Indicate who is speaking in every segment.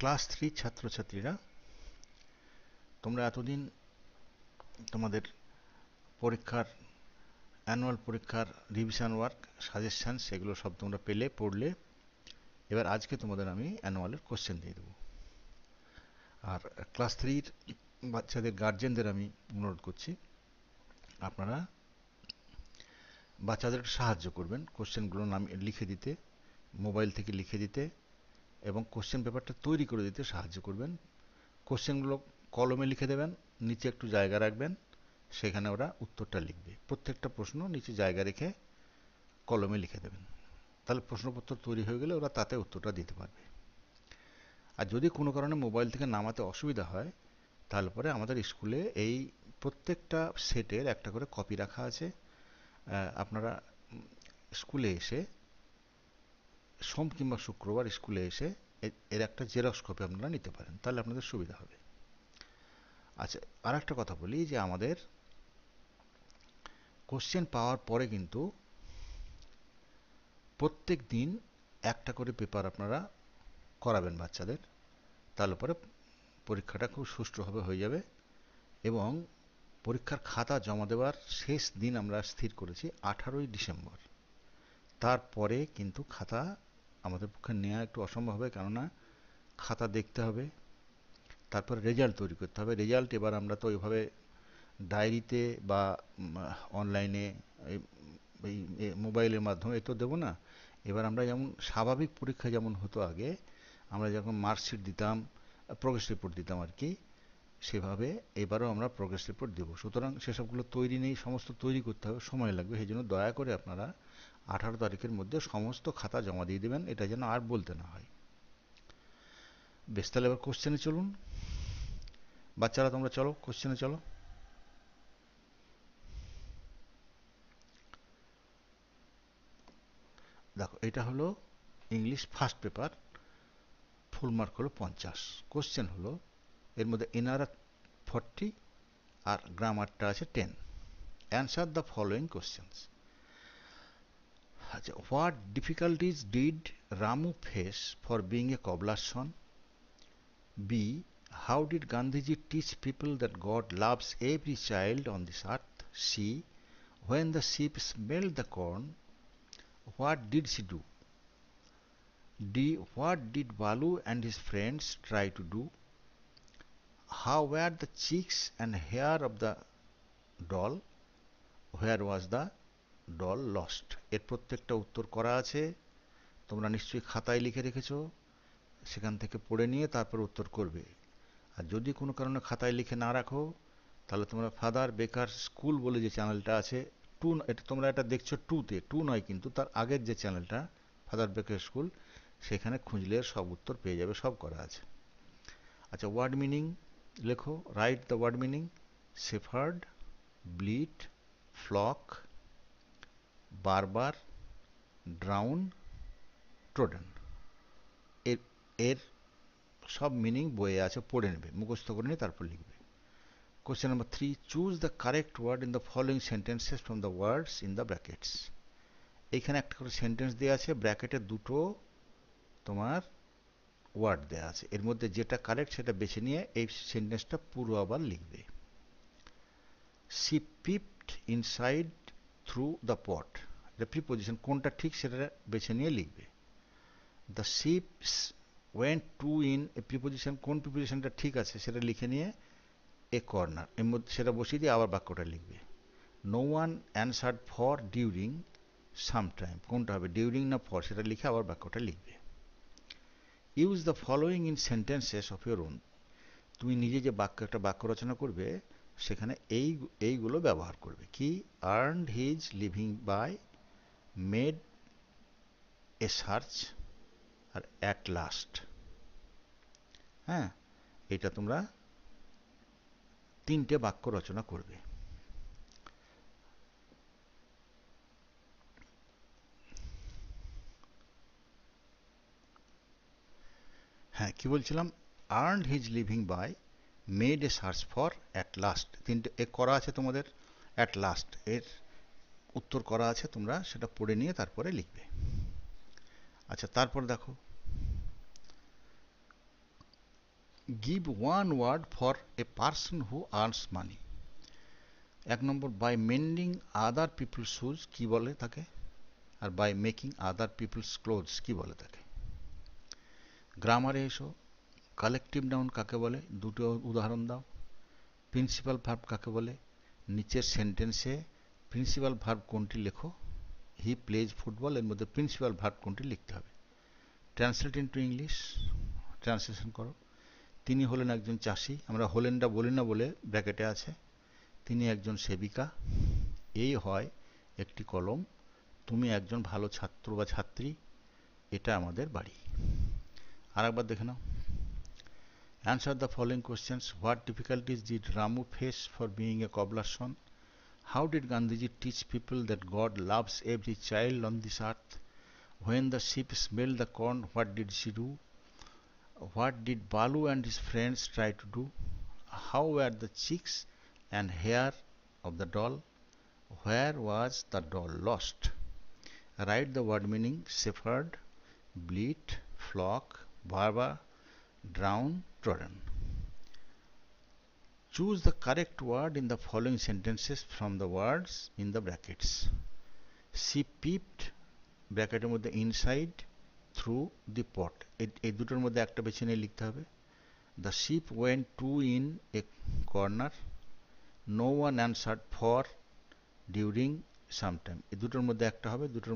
Speaker 1: Class three ছাত্রছাত্রীরা, তোমরা এতদিন তোমাদের পরীক্ষার অ্যানুয়াল পরীক্ষার রিভিশন ওয়ার্ক সাজেশান সেগুলো সব তোমরা পেলে, পড়লে, এবার আজকে তোমাদের আমি অ্যানুয়ালের কোশ্চেন দিয়ে দেবো। আর ক্লাস থ্রির বাচ্চাদের গার্জেনদের আমি অনুরোধ করছি, আপনারা বাচ্চাদের সাহায্য করবেন কোশ্চেনগুলো নাম লিখে দিতে মোবাইল থেকে লিখে দিতে এবং কোশ্চেন পেপারটা তৈরি করে দিতে সাহায্য করবেন। কোশ্চেনগুলো কলমে লিখে দেবেন, নিচে একটু জায়গা রাখবেন, সেখানে ওরা উত্তরটা লিখবে। প্রত্যেকটা প্রশ্ন নিচে জায়গা রেখে কলমে লিখে দেবেন। তাহলে প্রশ্নপত্র তৈরি হয়ে গেলে ওরা তাতে উত্তরটা দিতে পারবে। আর যদি কোনো কারণে মোবাইল থেকে নামাতে অসুবিধা হয়, তাহলে পরে আমাদের স্কুলে এই প্রত্যেকটা সেটের একটা করে কপি রাখা আছে। আপনারা স্কুলে এসে সোম কিংবা শুক্রবার স্কুলে এসে এর একটা জেরক্স কপি আপনারা নিতে পারেন, তাহলে আপনাদের সুবিধা হবে। আচ্ছা আর একটা কথা বলি যে আমাদের কোশ্চেন পাওয়ার পরে কিন্তু প্রত্যেক দিন একটা করে পেপার আপনারা করাবেন বাচ্চাদের, তাহলে পরে পরীক্ষাটা খুব সুষ্ঠুভাবে হয়ে যাবে এবং পরীক্ষার খাতা জমা দেওয়ার শেষ দিন আমরা স্থির করেছি আঠারোই ডিসেম্বর। তারপরে কিন্তু খাতা আমাদের পক্ষে নেওয়া একটু অসম্ভব হবে, কেননা খাতা দেখতে হবে, তারপর রেজাল্ট তৈরি করতে হবে। রেজাল্ট এবার আমরা তো ওইভাবে ডায়েরিতে বা অনলাইনে এই মোবাইলের মাধ্যমে এ তো দেবো না। এবার আমরা যেমন স্বাভাবিক পরীক্ষা যেমন হতো আগে, আমরা যখন মার্কশিট দিতাম প্রোগ্রেস রিপোর্ট দিতাম আর কি, সেভাবে এবারও আমরা প্রোগ্রেস রিপোর্ট দেবো। সুতরাং সেসবগুলো তৈরি নেই, সমস্ত তৈরি করতে হবে, সময় লাগবে। সেই জন্য দয়া করে আপনারা আঠারো তারিখের মধ্যে সমস্ত খাতা জমা দিয়ে দেবেন, এটা যেন আর বলতে না হয়। বেশ, তাহলে এবার কোশ্চেনে চলুন। বাচ্চারা, তোমরা চলো কোশ্চেনে চলো। দেখো, এটা হলো English first paper full mark হলো পঞ্চাশ। কোশ্চেন হলো, এর মধ্যে এনারা ফর্টি আর গ্রামারটা আছে ten answer the following questions What difficulties did Ramu face for being a cobbler's son? B. How did Gandhiji teach people that God loves every child on this earth? C. When the sheep smelled the corn, what did she do? D. What did Balu and his friends try to do? How were the cheeks and hair of the doll? Where was the doll lost এর প্রত্যেকটা উত্তর করা আছে। তোমরা নিশ্চয়ই খাতায় লিখে রেখেছো। সেখান থেকে পড়ে নিয়ে তারপর উত্তর করবে। আর যদি কোনো কারণে খাতায় লিখে না রাখো, তাহলে তোমরা ফাদার বেকার স্কুল বলে যে চ্যানেলটা আছে, টু এটা তোমরা এটা দেখছ টুতে। টু নয় কিন্তু তার আগের যে চ্যানেলটা, ফাদার বেকার স্কুল, সেখানে খুঁজলে সব উত্তর পেয়ে যাবে, সব করা আছে। আচ্ছা ওয়ার্ড মিনিং লেখো। Write the word meaning shepherd bleat flock বারবার ড্রাউন ট্রোডেন এর এর সব মিনিং বইয়ে আছে, পড়ে নেবে, মুখস্থ করে নিয়ে তারপর লিখবে। Question number three choose the correct word in the following sentences from the words in the brackets এইখানে একটা করে সেন্টেন্স দেওয়া আছে ব্র্যাকেটে দুটো তোমার ওয়ার্ড দেওয়া আছে। এর মধ্যে যেটা কারেক্ট সেটা বেছে নিয়ে এই সেন্টেন্সটা পুরো আবার লিখবে। She peeped inside through the pot এটা প্রিপোজিশন কোনটা ঠিক সেটা বেছে নিয়ে লিখবে। The ships went to in a preposition কোন প্রিপোজিশনটা ঠিক আছে সেটা লিখে নিয়ে এ কর্নার এর মধ্যে সেটা বসিয়ে দিয়ে আবার বাক্যটা লিখবে। No one answered for during some time কোনটা হবে ডিউরিং না ফর সেটা লিখে আবার বাক্যটা লিখবে। Use the following in sentences of your own তুমি নিজে যে বাক্য, একটা বাক্য রচনা করবে সেখানে এই, এইগুলো ব্যবহার করবে। কি earned his living by made a search R at last হ্যাঁ এটা তোমরা তিনটে বাক্য রচনা করবে। হ্যাঁ কি বলছিলাম? Earned his living by made a search for at last তিনটে, এ করা আছে তোমাদের অ্যাট লাস্ট এর উত্তর করা আছে, তোমরা সেটা পড়ে নিয়ে তারপরে লিখবে। আচ্ছা তারপর দেখো। Give one word for a person who earns money এক নম্বর by mending other people shoes কি বলে তাকে? আর by making other people's clothes কি বলে তাকে? গ্রামারে এসো। কালেকটিভ নাউন কাকে বলে? দুটো উদাহরণ দাও। প্রিন্সিপাল ভার্ব কাকে বলে? নিচের সেন্টেন্সে প্রিন্সিপাল ভার্ব কোনটি লেখো? হি প্লেজ ফুটবল, এর মধ্যে প্রিন্সিপাল ভার্ব কোনটি লিখতে হবে। Translate into English. ট্রান্সলেশন করো। তিনি হলেন একজন চাষি। আমরা হলেনটা বলি না বলে ব্র্যাকেটে আছে। তিনি একজন সেবিকা। এই হয় একটি কলম। তুমি একজন ভালো ছাত্র বা ছাত্রী। এটা আমাদের বাড়ি। আর একবার দেখে নাও। Answer the following questions. What difficulties did Ramu face for being a cobbler's son? How did Gandhiji teach people that God loves every child on this earth? When the sheep smelled the corn, what did she do? What did Balu and his friends try to do? How were the cheeks and hair of the doll? Where was the doll lost? Write the word meaning shepherd, bleat, flock, barber, drown, trodden. Choose the correct word in the following sentences from the words in the brackets. She peeped ব্র্যাকেটের মধ্যে inside through the pot এই দুটোর মধ্যে একটা বেছে নিয়ে লিখতে হবে। The ship went to in a corner no one answered for during sometime এই দুটোর মধ্যে একটা হবে, দুটোর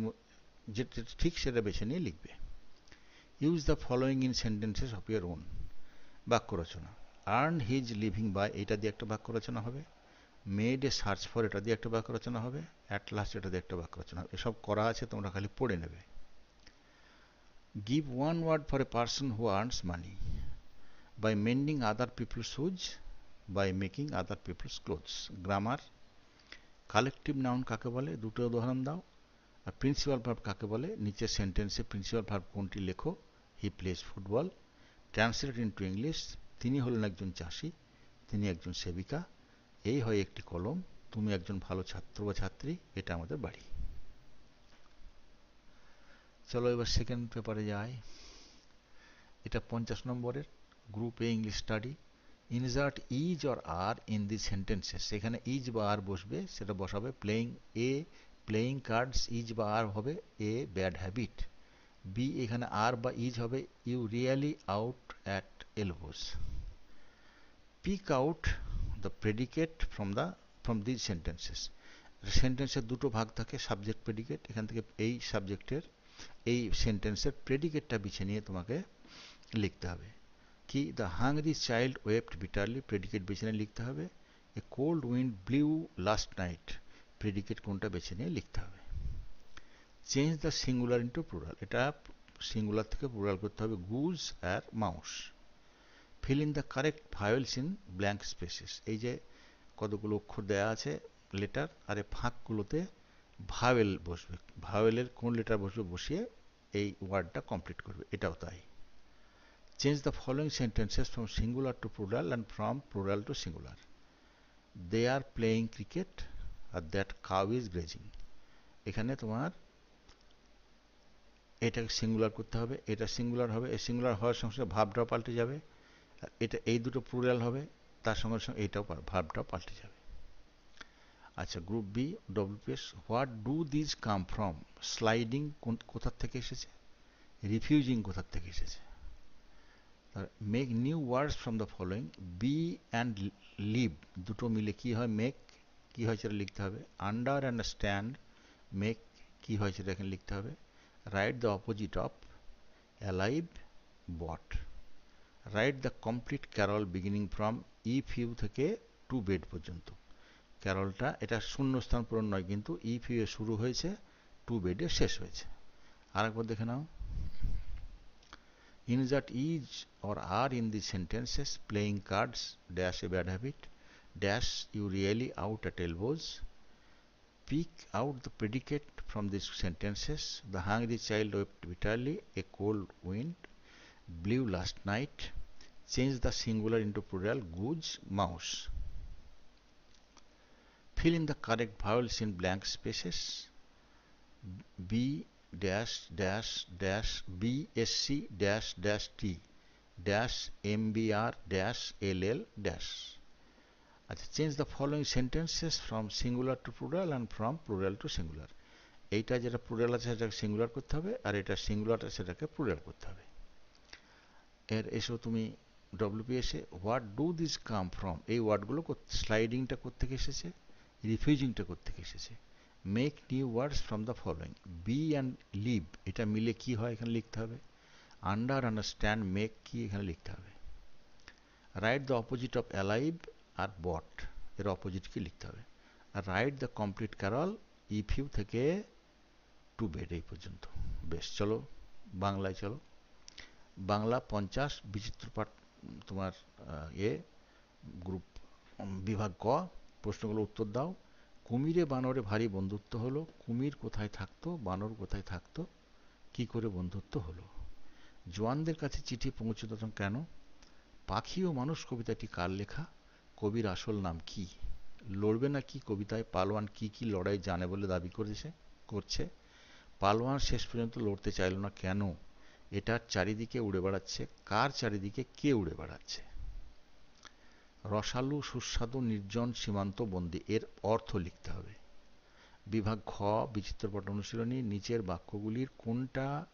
Speaker 1: যেটা ঠিক সেটা বেছে নিয়ে লিখবে। Use the following in sentences of your own বাক্য রচনা আর্ন হিজ লিভিং বাই এটা দিয়ে একটা বাক্য রচনা হবে। মেড এ সার্চ ফর এটা দিয়ে একটা বাক্য রচনা হবে। অ্যাট লাস্ট এটা দিয়ে একটা বাক্য রচনা হবে। এসব করা আছে, তোমরা খালি পড়ে নেবে। Give one word for a person who earns money by mending other people's shoes by making other people's clothes grammar collective noun কাকে বলে? দুটো উদাহরণ দাও। আর প্রিন্সিপাল ভার্ব কাকে বলে? নিচের সেন্টেন্সে প্রিন্সিপাল ভার্ব কোনটি লেখো? He plays football translate into English, তিনি হলেন একজন চাষি, তিনি একজন সেবিকা। এই হয় একটি কলম, তুমি একজন ভালো ছাত্র বা ছাত্রী, এটা আমাদের বাড়ি। চলো এবার সেকেন্ড পেপারে যাই। এটা পঞ্চাশ নম্বরের group A English study insert is or are in the sentences সেখানে ইজ বা আর বসবে, সেটা বসাবে। Playing a playing cards is বা আর হবে। এ ব্যাড হ্যাবিট বি এখানে আর বা ইজ হবে you really out at elbows pick out the predicate from the from these sentences সেন্টেন্সের দুটো ভাগ থাকে সাবজেক্ট প্রেডিকেট এখান থেকে এই সাবজেক্টের এই সেন্টেন্সের প্রেডিকেটটা বেছে নিয়ে তোমাকে লিখতে হবে। কি? The hungry child wept bitterly predicate বেছে নিয়ে লিখতে হবে। A cold wind blew last night predicate কোনটা বেছে নিয়ে লিখতে হবে। Change the singular into plural এটা সিঙ্গুলার থেকে প্লুরাল করতে হবে। Goose R mouse fill in the correct vowels in blank spaces এই যে কতগুলো অক্ষর দেয়া আছে লেটার আর এই ফাঁকগুলোতে ভাওয়েল বসবে। ভাওয়েলের কোন লেটার বসবে বসিয়ে এই ওয়ার্ডটা কমপ্লিট করবে। এটাও তাই। Change the following sentences from singular to plural and from plural to singular they are playing cricket R that cow is grazing এখানে তোমার এটাকে সিঙ্গুলার করতে হবে, এটা সিঙ্গুলার হবে, এই সিঙ্গুলার হওয়ার সঙ্গে সঙ্গে ভাবটাও পাল্টে যাবে, আর এটা এই দুটো প্লুরাল হবে, তার সঙ্গে সঙ্গে এইটাও ভাবটাও পাল্টে যাবে। আচ্ছা group B WPS what do these come from sliding কোথার থেকে এসেছে? রিফিউজিং কোথার থেকে এসেছে? Make new words from the following be and live দুটো মিলে কি হয়? মেক কি হয় সেটা লিখতে হবে। আন্ডার অ্যান্ড স্ট্যান্ড মেক কি হয় সেটা এখানে লিখতে হবে। Write the opposite of alive bought write the complete carol beginning from if you থেকে টু বেড পর্যন্ত। ক্যারলটা এটা শূন্যস্থান পূরণ নয়, কিন্তু ইফ ইউ এ শুরু হয়েছে টু বেডে শেষ হয়েছে। আর একবার দেখে নাও। Insert is or are in the sentences, playing cards, dash a bad habit, dash you really out at elbows pick out the predicate from these sentences. The hungry child wept bitterly, a cold wind blew last night. Change the singular into plural, goods, mouse. Fill in the correct vowels in blank spaces. B dash dash dash BSC dash dash T dash MBR dash l dash. আচ্ছা change the following sentences from singular to plural and from plural to singular এইটা যেটা plural আছে সেটাকে singular করতে হবে, আর এটা singular আছে সেটাকে প্লুরাল করতে হবে। এর, এসো তুমি ডব্লিউপিএসে what do this come from এই ওয়ার্ডগুলো স্লাইডিংটা থেকে এসেছে? রিফিউজিংটা থেকে এসেছে? Make new words from the following be and live এটা মিলে কি হয় এখানে লিখতে হবে? আন্ডার আন্ডারস্ট্যান্ড মেক কি এখানে লিখতে হবে? Write the opposite of alive আর বট, এর অপোজিট কি লিখতে হবে? আর write the complete carol if you থেকে টু বেড এই পর্যন্ত। বেশ, চলো, বাংলায় চলো। বাংলা পঞ্চাশ, বিচিত্র পাঠ তোমার এ গ্রুপ বিভাগ ক, প্রশ্নগুলো উত্তর দাও। কুমিরে বানরে ভারী বন্ধুত্ব হলো। কুমির কোথায় থাকতো? বানর কোথায় থাকতো? কি করে বন্ধুত্ব হলো? জোয়ানদের কাছে চিঠি পৌঁছত কেন? পাখি ও মানুষ কবিতাটি কার লেখা? কবির আসল নাম কি? লড়বে না কি কবিতায়? পালোয়ান কি কি লড়াই জানে বলে দাবি করেছে? করছে? পালোয়ান শেষ পর্যন্ত লড়তে চাইল না কেন? এটার চারিদিকে উড়ে বেড়াচ্ছে। কার চারিদিকে কে উড়ে বেড়াচ্ছে? রসালু, সুস্বাদু, নির্জন, সীমান্ত বন্দি, এর অর্থ লিখতে হবে। বিভাগ খ বিচিত্রপট অনুশীলনী, নিচের বাক্যগুলির কোনটা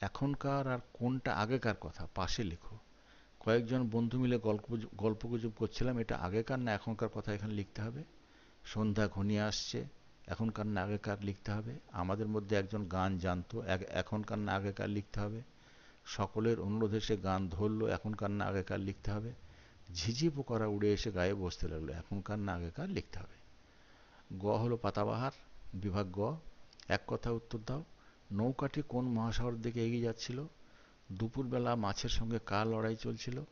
Speaker 1: এখনকার আর কোনটা আগেকার কথা? পাশে লেখো। কয়েকজন বন্ধু মিলে গল্প গল্পগুজব করছিলাম। এটা আগেকার না এখনকার কথা এখানে লিখতে হবে? সন্ধ্যা ঘনিয়ে আসছে, এখনকার না আগেকার লিখতে হবে? আমাদের মধ্যে একজন গান জানতো এখনকার না আগেকার লিখতে হবে? সকলের অনুরোধে সে গান ধরলো, এখনকার না আগেকার লিখতে হবে? ঝিঝি পোকারা উড়ে এসে গায়ে বসতে লাগল, এখনকার না আগেকার লিখতে হবে? গ হলো পাতাবাহার, বিভাগ গ। এক কথা উত্তর দাও। নৌকাটি কোন মহাসাগর দিকে এগিয়ে যাচ্ছিল? দুপুরবেলা মাছের সঙ্গে কার লড়াই চলছিল?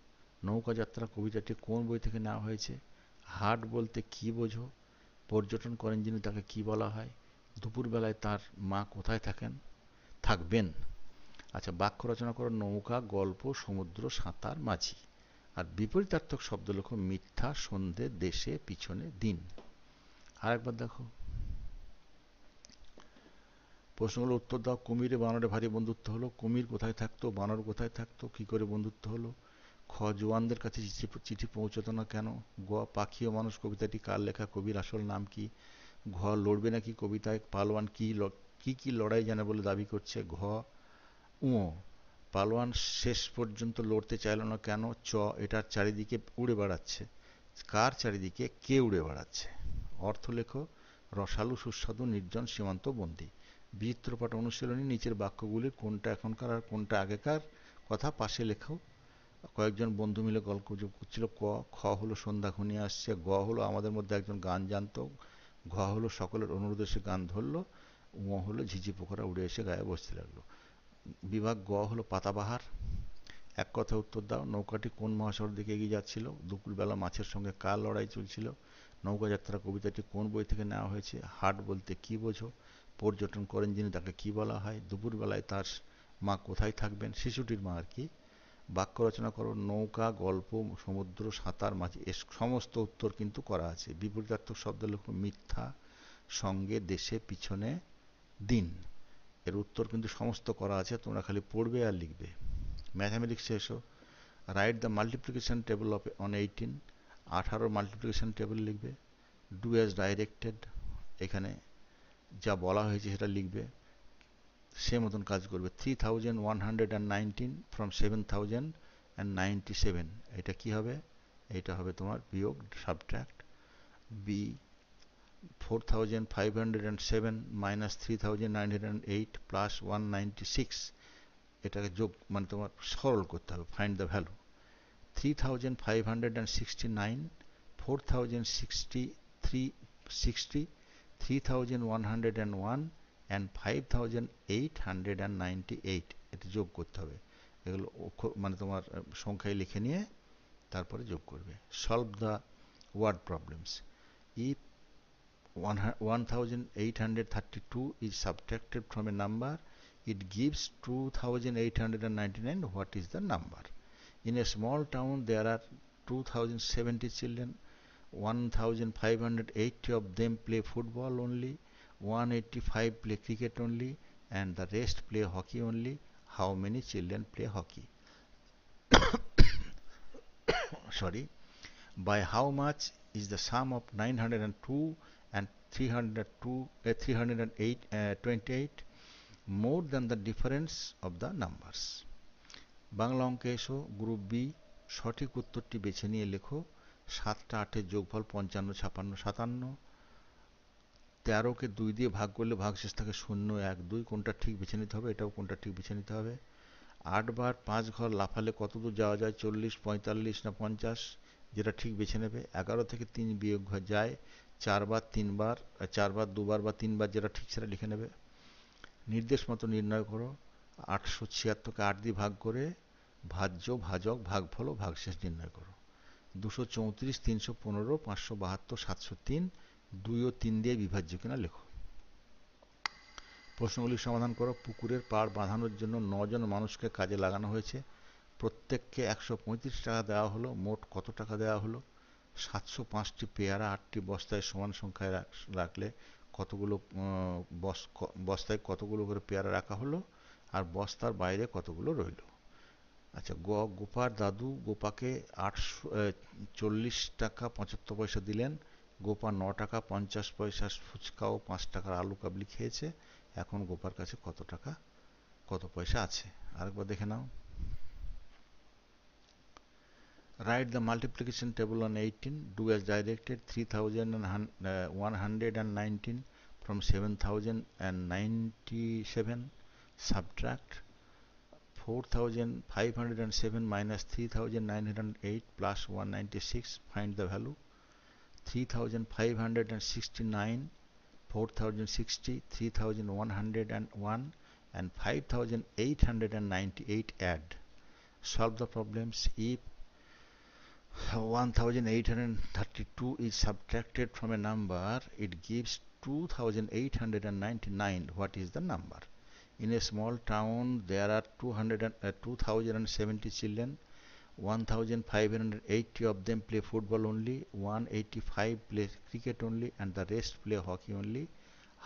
Speaker 1: নৌকা যাত্রা কবিতাটি কোন বই থেকে নেওয়া হয়েছে? হাট বলতে কি বোঝো? পর্যটন করেন যিনি তাকে কি বলা হয়? দুপুরবেলায় তার মা কোথায় থাকেন? থাকবেন। আচ্ছা বাক্য রচনা করো। নৌকা, গল্প, সমুদ্র, সাঁতার, মাঝি। আর বিপরীতার্থক শব্দ লেখো, মিথ্যা, সন্ধে, দেশে, পিছনে, দিন। আর একবার দেখো। প্রশ্নগুলো উত্তর দাও, কুমিরে বানরে ভারী বন্ধুত্ব হলো, কুমির কোথায় থাকতো, বানর কোথায় থাকতো, কি করে বন্ধুত্ব হলো? খ, জোয়ানদের কাছে চিঠি পৌঁছত না কেন? গ, পাখি ও মানুষ কবিতাটি কার লেখা, কবির আসল নাম কি? ঘ, লড়বে নাকি কবিতায় পালোয়ান কি কি কি লড়াই জানে বলে দাবি করছে? ঘ, উ, পালোয়ান শেষ পর্যন্ত লড়তে চাইল না কেন? চ এটার চারিদিকে উড়ে বেড়াচ্ছে। কার চারিদিকে? কে উড়ে বেড়াচ্ছে? অর্থ লেখ রসালু সুস্বাদু, নির্জন সীমান্ত বন্দী বিচিত্রপাঠ অনুশীলনী, নিচের বাক্যগুলির কোনটা এখনকার আর কোনটা আগেকার কথা, পাশে লেখাও। কয়েকজন বন্ধু মিলে গল্প করছিল, ক, খ হলো সন্ধ্যা ঘনিয়ে আসছে, গ হলো আমাদের মধ্যে একজন গান জানতো, ঘ হলো সকলের অনুরোধে সে গান ধরলো উ হলো ঝিঝি পোখরা উড়ে এসে গায়ে বসতে লাগল। বিভাগ গ হলো পাতাবাহার এক কথা উত্তর দাও, নৌকাটি কোন মহাসাগর দিকে এগিয়ে যাচ্ছিল? দুপুরবেলা মাছের সঙ্গে কার লড়াই চলছিল? নৌকা যাত্রা কবিতাটি কোন বই থেকে নেওয়া হয়েছে? হাট বলতে কি বোঝো? পর্যটন করেন যিনি তাকে কি বলা হয়? দুপুরবেলায় তার মা কোথায় থাকবেন? শিশুটির মা আর কি। বাক্য রচনা করো, নৌকা, গল্প, সমুদ্র, সাঁতার, মাছ এ সমস্ত উত্তর কিন্তু করা আছে। বিপরীতার্থক শব্দ লেখো মিথ্যা, সঙ্গে, দেশে, পিছনে, দিন। এর উত্তর কিন্তু সমস্ত করা আছে, তোমরা খালি পড়বে আর লিখবে। ম্যাথামেটিক্সে এসো write the multiplication table of on eighteen, আঠারো মাল্টিপ্লিকেশন টেবিল লিখবে। ডু অ্যাজ ডাইরেক্টেড, এখানে যা বলা হয়েছে সেটা লিখবে, সে মতন কাজ করবে। Three thousand one hundred and nineteen from seven thousand and ninety seven এটা কী হবে? এটা হবে তোমার বিয়োগ subtract B four thousand five hundred and seven minus three thousand nine hundred and eight plus one ninety six এটাকে যোগ মানে তোমার সরল করতে হবে find the value three thousand five hundred and sixty nine four thousand sixty three sixty three thousand one hundred and one and five thousand eight hundred and ninety eight এটা যোগ করতে হবে। এগুলো মানে তোমার সংখ্যায় লিখে নিয়ে তারপরে যোগ করবে। Solve the word problems if 1832 is subtracted from a number, it gives 2899 what is the number? In a small town, there are 2070 children. 1580 of them play football only 185 play cricket only and the rest play hockey only how many children play hockey sorry by how much is the sum of 902 and 302 uh, 308 uh, 28 more than the difference of the numbers Bangla অঙ্কে এসো group B সঠিক উত্তরটি বেছে নিয়ে লেখো সাতটা আটের যোগফল পঞ্চান্ন, ছাপান্ন, সাতান্ন। তেরোকে দুই দিয়ে ভাগ করলে ভাগশেষ থাকে শূন্য, এক, দুই। কোনটা ঠিক বেছে নিতে হবে, এটাও কোনটা ঠিক বেছে নিতে হবে। আটবার পাঁচ ঘর লাফালে কত দূর যাওয়া যায়? চল্লিশ, পঁয়তাল্লিশ না পঞ্চাশ? যেটা ঠিক বেছে নেবে। এগারো থেকে তিন বিয়োগ ঘর যায়, চারবার, তিনবার চারবার, দুবার বা তিনবার যেটা ঠিক সেটা লিখে নেবে। নির্দেশ মতো নির্ণয় করো। আটশো ছিয়াত্তরকে আট দিয়ে ভাগ করে ভাজ্য, ভাজক, ভাগফল ও ভাগশেষ নির্ণয় করো। দুশো চৌত্রিশ, তিনশো পনেরো, পাঁচশো বাহাত্তর, সাতশো তিন দুই ও তিন দিয়ে বিভাজ্য কিনা লেখো। প্রশ্নগুলি সমাধান করো। পুকুরের পাড় বাঁধানোর জন্য নজন মানুষকে কাজে লাগানো হয়েছে। প্রত্যেককে একশো পঁয়ত্রিশ টাকা দেওয়া হলো। মোট কত টাকা দেওয়া হলো? সাতশো পাঁচটি পেয়ারা আটটি বস্তায় সমান সংখ্যায় রাখলে কতগুলো বস্তায় কতগুলো করে পেয়ারা রাখা হলো? আর বস্তার বাইরে কতগুলো রইল? আচ্ছা গোপার দাদু গোপাকে আটশো চল্লিশ টাকা পঁচাত্তর পয়সা দিলেন। গোপা ন টাকা পঞ্চাশ পয়সা ফুচকা ও পাঁচ টাকার আলু কাবলি খেয়েছে। এখন গোপার কাছে কত টাকা, কত পয়সা আছে? আরেকবার দেখে নাও। Write the multiplication table on eighteen do as directed write the multiplication table on 18 do as directed 3119 from 7097 subtract 4507 minus 3908 plus 196 find the value. 3569 4060 3101 and 5898 add. Solve the problems. If 1832 is subtracted from a number it gives 2899 what is the number in a small town there are 200 uh, 2070 children 1580 of them play football only 185 play cricket only and the rest play hockey only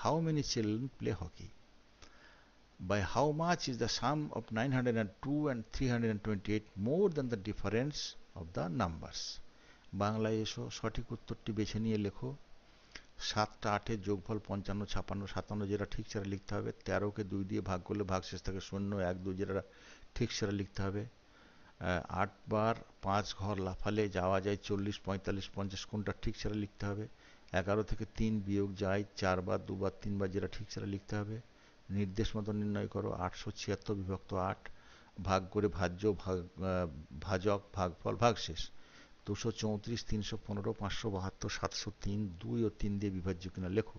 Speaker 1: how many children play hockey by how much is the sum of 902 and 328 more than the difference of the numbers বাংলায় এসো সঠিক উত্তরটি বেছে নিয়ে লেখো সাতটা আটের যোগফল পঞ্চান্ন, ছাপান্ন, সাতান্ন যেটা ঠিক সেটা লিখতে হবে। তেরোকে দুই দিয়ে ভাগ করলে ভাগ শেষ থাকে শূন্য, এক দুই যেটা ঠিক সেটা লিখতে হবে। আটবার পাঁচ ঘর লাফালে যাওয়া যায় চল্লিশ, পঁয়তাল্লিশ, পঞ্চাশ, কোনটা ঠিক সেটা লিখতে হবে। এগারো থেকে তিন বিয়োগ যায় চারবার দুবার তিনবার যেটা ঠিক সেটা লিখতে হবে। নির্দেশ মতো নির্ণয় করো, আটশো ছিয়াত্তর বিভক্ত আট, ভাগ করে ভাজ্য, ভাগ ভাজক, ভাগফল, ভাগশেষ। দুশো চৌত্রিশ, তিনশো পনেরো, পাঁচশো বাহাত্তর, সাতশো তিন, দুই ও তিন দিয়ে বিভাজ্য কিনা লেখো।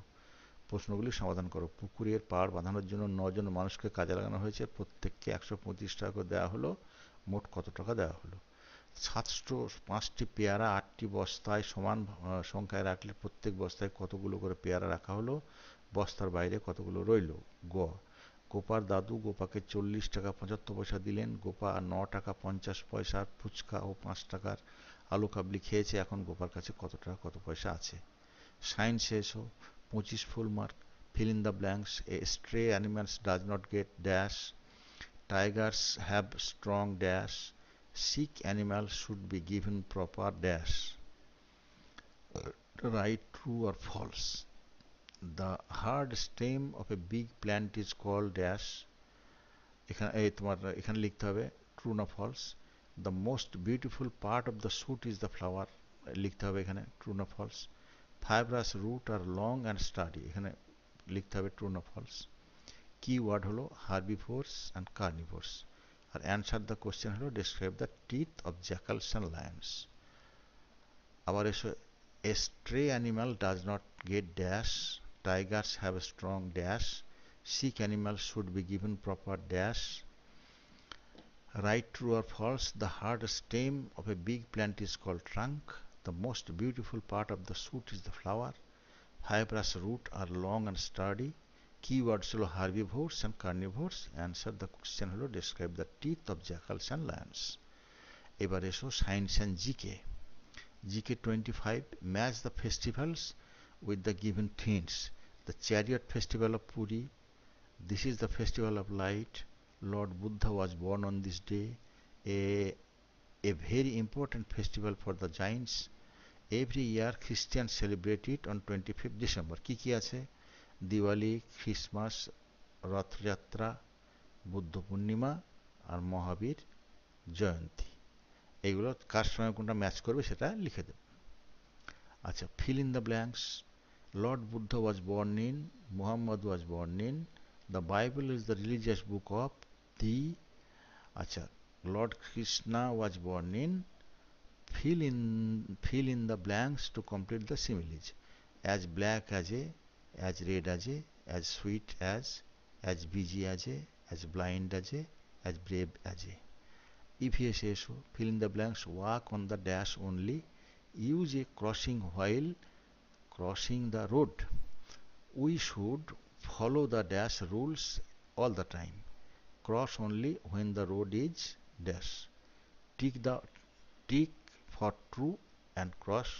Speaker 1: প্রশ্নগুলি সমাধান করো। পুকুরের পাড় বাঁধানোর জন্য নজন মানুষকে কাজে লাগানো হয়েছে। প্রত্যেককে একশো পঁচিশ টাকা করে দেওয়া হলো। মোট কত টাকা দেওয়া হলো? সাতশো পাঁচটি পেয়ারা, আটটি বস্তায় সমান সংখ্যায় রাখলে প্রত্যেক বস্তায় কতগুলো করে পেয়ারা রাখা হলো? বস্তার বাইরে কতগুলো রইল? গ। গোপার দাদু গোপাকে চল্লিশ টাকা পঁচাত্তর পয়সা দিলেন। গোপা ন টাকা পঞ্চাশ পয়সার ফুচকা ও পাঁচ টাকার আলু কাবলি খেয়েছে এখন গোপার কাছে কত টাকা কত পয়সা আছে সাইন শেষ হো পঁচিশ full mark fill in the blanks a stray animals does not get dash tigers have strong dash sick animals should be given proper dash right true or false the hard stem of a big plant is called dash এখানে এই তোমার এখানে লিখতে হবে true না false the most beautiful part of the shoot is the flower লিখতে হবে এখানে ট্রু না false fibrous root are long and sturdy এখানে লিখতে হবে ট্রু না ফলস কি ওয়ার্ড হলো হার্বিভোর্স অ্যান্ড কার্নিভোর্স আর অ্যান্সার দ্য কোশ্চেন হলো describe the teeth of jackals and lions আবার এসো a stray animal does not get dash tigers have a strong dash. Sick animals should be given proper dash. right true or false the hard stem of a big plant is called trunk the most beautiful part of the shoot is the flower fibrous root are long and sturdy keywords হলো herbivores and carnivores answer the question হলো describe the teeth of jackals and lions এবার এসো science and GK GK twenty five match the festivals with the given themes the chariot festival of Puri this is the festival of light Lord Buddha was born on this day, a a very important festival for the Jains. Every year, Christians celebrate it on 25th December. কি কি আছে? Diwali Christmas Rathyatra Buddha Purnima আর মহাবীর জয়ন্তী এইগুলো কার সঙ্গে কোনটা match করবে সেটা লিখে দেব। আচ্ছা fill in the blanks lord Buddha was born in Muhammad was born in the Bible is the religious book of the আচ্ছা lord Krishna was born in fill in fill in the blanks to complete the similes as black as a as red as a as sweet as as busy as a as blind as a as brave as a EVS এসো fill in the blanks walk on the dash only use a crossing while crossing the road we should follow the dash rules all the time cross only when the road is dash. Tick the, tick for true and cross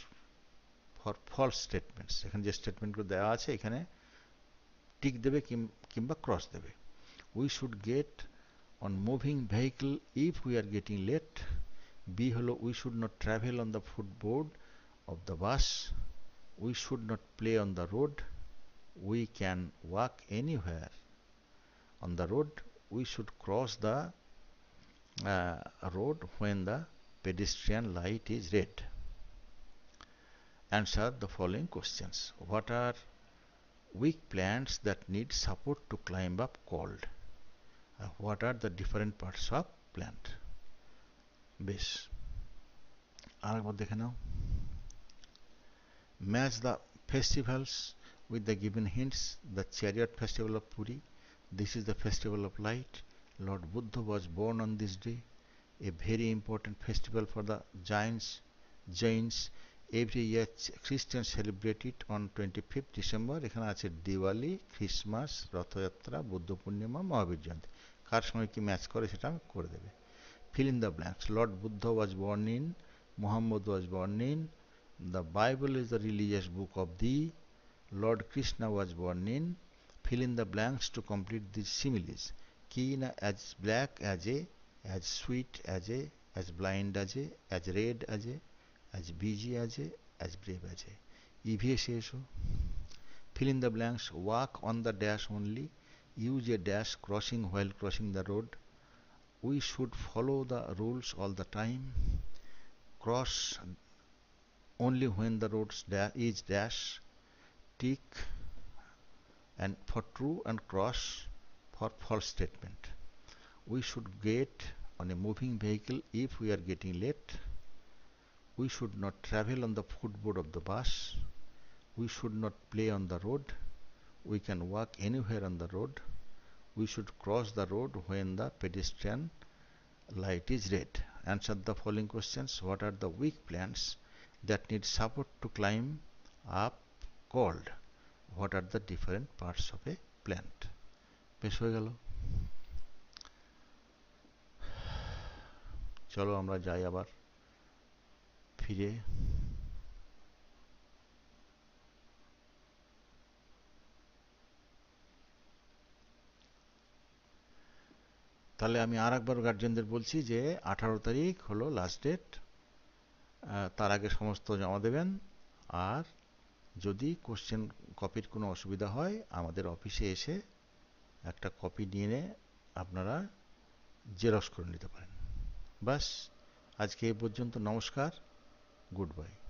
Speaker 1: for false statements এখানে যে স্টেটমেন্টগুলো দেওয়া আছে, এখানে tick দেবে কিংবা cross দেবে। We should get on moving vehicle if we are getting late B হলো we should not travel on the footboard of the bus we should not play on the road we can walk anywhere on the road We should cross the road when the pedestrian light is red. Answer the following questions. What are weak plants that need support to climb up called? Uh, what are the different parts of plant? বেশ আরেকবার দেখে নাও match the festivals with the given hints the chariot festival of Puri this is the festival of light Lord Buddha was born on this day a very important festival for the Jains. Jains every year Christians celebrate it on 25th December এখানে আছে Diwali Christmas Rathyatra Buddha Purnima Mahavir Jayanti কার সঙ্গে কি match করে সেটা করে দেবে fill in the blanks Lord Buddha was born in Muhammad was born in the Bible is the religious book of the Lord Krishna was born in fill in the blanks to complete these similes. Keen as black as a as sweet as a, as blind as a, as red as a, as busy as a, as brave as a. EVS এসো fill in the blanks. Walk on the dash only. Use a dash crossing while crossing the road. We should follow the rules all the time. Cross only when the road da is dash. Tick and for true and cross for false statement we should get on a moving vehicle if we are getting late. We should not travel on the footboard of the bus. We should not play on the road. We can walk anywhere on the road. We should cross the road when the pedestrian light is red. Answer the following questions. What are the weak plants that need support to climb up called? What are the different parts of a plant? বেশ হয়ে গেল। চলো আমরা যাই আবার ফিরে। তাহলে আমি আর একবার গার্জেনদের বলছি যে আঠারো তারিখ হলো লাস্ট ডেট তার আগে সমস্ত জমা দেবেন। আর যদি কোশ্চেন কপির কোনো অসুবিধা হয়, আমাদের অফিসে এসে একটা কপি নিয়ে আপনারা জেরক্স করে নিতে পারেন। বাস আজকে এ পর্যন্ত নমস্কার গুড বাই